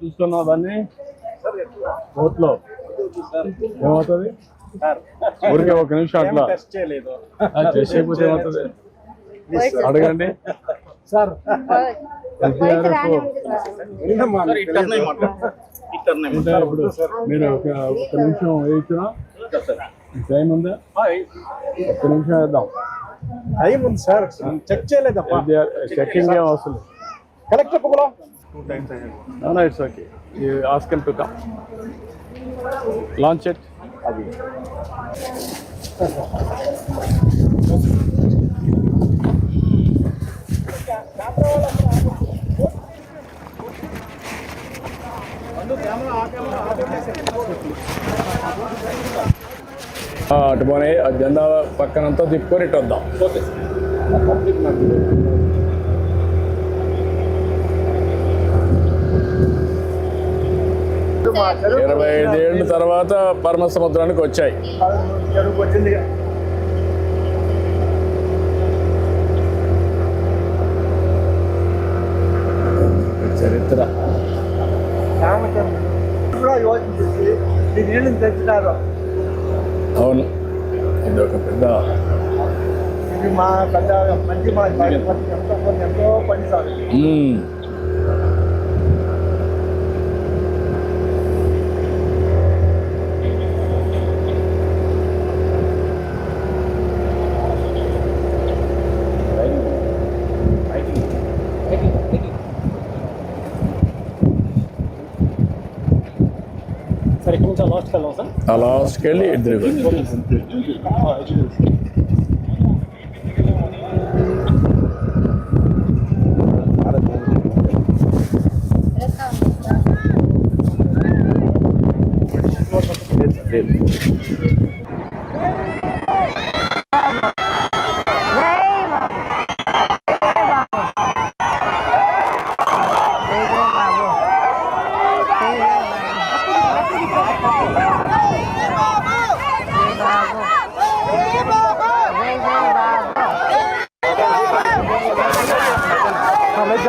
చూస్తున్నావు దాన్ని కోర్టులో. ఏమవుతుంది? ఊరికే ఒక నిమిషం అట్లా. టెస్ట్ ఏమవుతుంది? అడగండి. సార్. ఇప్పుడు? మీరు ఒక ఒక నిమిషం వేయించినా టైం ఉందా? ఒక్క నిమిషం వేద్దాం. టైం ఉంది సార్. చెక్ చేయలేదప్పా చెక్కింగ్ ఏం అవసరం No, no, it's okay. You ask him to come. Launch it. అది ఆ, అటు పోనీ ఆ జెండా పక్కనంతా తిప్పుకొని ఇటు వద్దాం ఇరవై ఐదు ఏళ్ళ తర్వాత పరమ సముద్రానికి వచ్చాయి. చరిత్ర. అవును. ఇది ఒక పెద్ద మా పెద్ద మంచి మా ఎంతో పని sir. Sterk dat laatst gelas, hè? Ah, Helaas geleerd, Dit, dit. ఇది